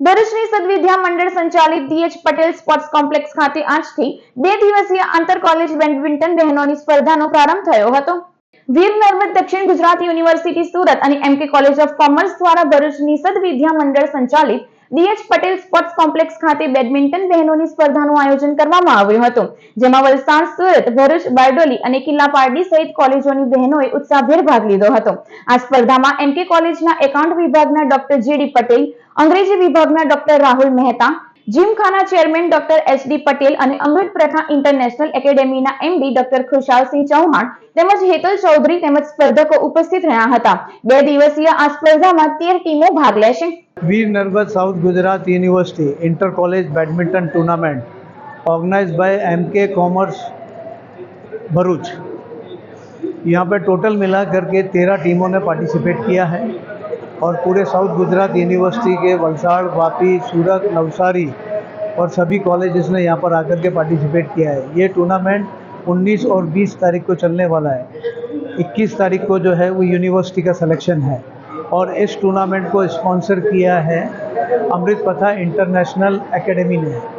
ભરૂચની સદવિદ્યા મંડળ સંચાલિત DH Patel sports complex ખાતે આજથી બે દિવસીય આંતર કોલેજ બેડમિન્ટન બહેનોની સ્પર્ધાનો પ્રારંભ થયો હતો. વીર નર્મદ દક્ષિણ ગુજરાત યુનિવર્સિટી સુરત અને એમકે કોલેજ ઓફ કોમર્સ દ્વારા ભરૂચની સદવિદ્યા મંડળ સંચાલિત ડીએચ પટેલ સ્પોર્ટ્સ કોમ્પ્લેક્સ ખાતે બેડમિન્ટન બહેનોની સ્પર્ધાનું આયોજન કરવામાં આવ્યું હતું, જેમાં વલસાડ સુરત, ભરૂચ, બારડોલી અને કિલ્લા પારડી સહિત કોલેજોની બહેનોએ ઉત્સાહભેર ભાગ લીધો હતો. આ સ્પર્ધામાં એમકે કોલેજના એકાઉન્ટ વિભાગના ડોક્ટર જેડી પટેલ, અંગ્રેજી વિભાગના doctor Rahul Mehta Gymkhana chairman doctor H D Patel અને અમૃત પ્રથા ઇન્ટરનેશનલ એકેડેમીના એમડી ડોક્ટર ખુશાલસિંહ ચૌહાણ તેમજ હેતલ ચૌધરી તેમજ સ્પર્ધકો ઉપસ્થિત રહ્યા હતા બે દિવસીય આ સ્પર્ધામાં તેર ટીમો ભાગ લેશે Veer Narmad south Gujarat university inter college badminton tournament organized by M K commerce Bharuch यहाँ पे टोटल मिला करके तेरह टीमों ने पार्टिसिपेट किया है और पूरे साउथ गुजरात यूनिवर्सिटी के वलसाड़, वापी, सूरत, नवसारी और सभी कॉलेजेस ने यहाँ पर आकर के पार्टिसिपेट किया है। ये टूर्नामेंट 19 और 20 तारीख को चलने वाला है। 21 तारीख को जो है वो यूनिवर्सिटी का सिलेक्शन है। और इस टूर्नामेंट को स्पॉन्सर किया है अमृत पथा इंटरनेशनल एकेडमी ने।